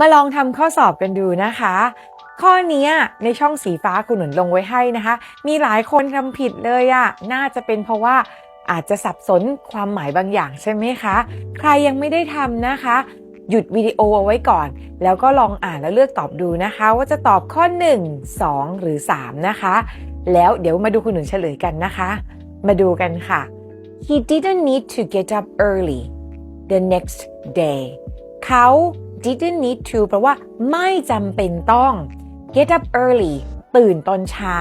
มาลองทำข้อสอบกันดูนะคะ ข้อนี้ในช่องสีฟ้าคุณหนุนลงไว้ให้นะคะ มีหลายคนทำผิดเลยอะน่าจะเป็นเพราะว่าอาจจะสับสนความหมายบางอย่างใช่ไหมคะ ใครยังไม่ได้ทำนะคะ หยุดวิดีโอเอาไว้ก่อน แล้วก็ลองอ่านแล้วเลือกตอบดูนะคะ ว่าจะตอบข้อ 1 2 หรือ 3 นะคะ แล้วเดี๋ยวมาดูคุณหนุนเฉลยกันนะคะ มาดูกันค่ะ He didn't need to get up early the next day เขา didn't need to แปลว่าไม่จำเป็นต้อง get up early ตื่นตอนเช้า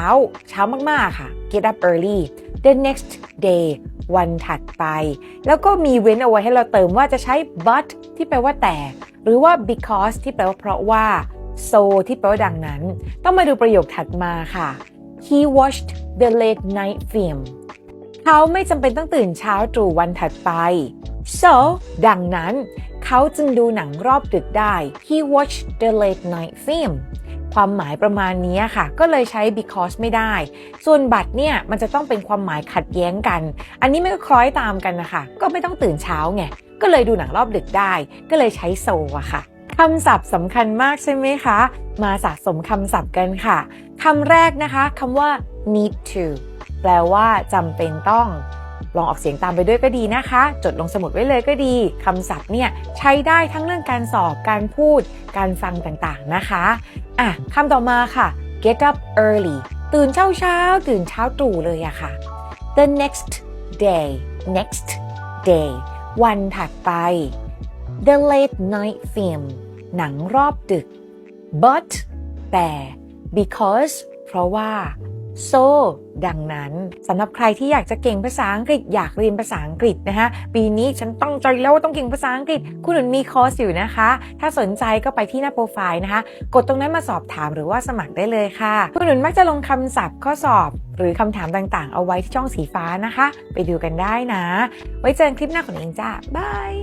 เช้ามากๆค่ะ get up early the next day วันถัดไป แล้วก็มีเว้นเอาไว้ให้เราเติมว่าจะใช้ but ที่แปลว่าแต่ หรือว่า because ที่แปลว่าเพราะว่า so ที่แปลว่าดังนั้น ต้องมาดูประโยคถัดมาค่ะ he watched the late night film เขาไม่จำเป็นต้องตื่นเช้าตรู่วันถัดไป so ดังนั้น เขาจึงดูหนังรอบดึกได้ he watched the late night film ความหมายประมาณนี้ค่ะ ก็เลยใช้ because ไม่ได้ ส่วนบัตรเนี่ย มันจะต้องเป็นความหมายขัดแย้งกัน อันนี้มันก็คล้อยตามกันนะคะ ก็ไม่ต้องตื่นเช้าไง ก็เลยดูหนังรอบดึกได้ ก็เลยใช้ so อะค่ะคำศัพท์สำคัญมากใช่ไหมคะ มาสะสมคำศัพท์กันค่ะคำแรกนะคะคำว่า need to แปลว่าจำเป็นต้อง ลองออกเสียงตามไปด้วยก็ดีนะคะ จดลงสมุดไว้เลยก็ดีคำศัพท์เนี่ยใช้ได้ทั้งเรื่องการสอบการพูด การฟังต่างๆนะคะอะคำต่อมาค่ะ get up early ตื่นเช้าเช้าๆตื่นเช้าตรู่เลยอะค่ะ the next day next day วันถัดไป the late night film หนังรอบดึก but แต่ because เพราะว่า so ดังนั้นสำหรับใครที่อยากจะเก่งภาษาอังกฤษอยากเรียนภาษาอังกฤษนะคะปีนี้ฉันต้องใจแล้วว่าต้องเก่งภาษาอังกฤษ คุณหนุนมีคอร์สอยู่นะคะ ถ้าสนใจก็ไปที่หน้าโปรไฟล์นะคะ กดตรงนั้นมาสอบถามหรือว่าสมัครได้เลยค่ะ คุณหนุนมักจะลงคำศัพท์ข้อสอบ หรือคำถามต่างๆ เอาไว้ที่ช่องสีฟ้านะคะ ไปดูกันได้นะ ไว้เจอกันคลิปหน้าของเองจ้าบาย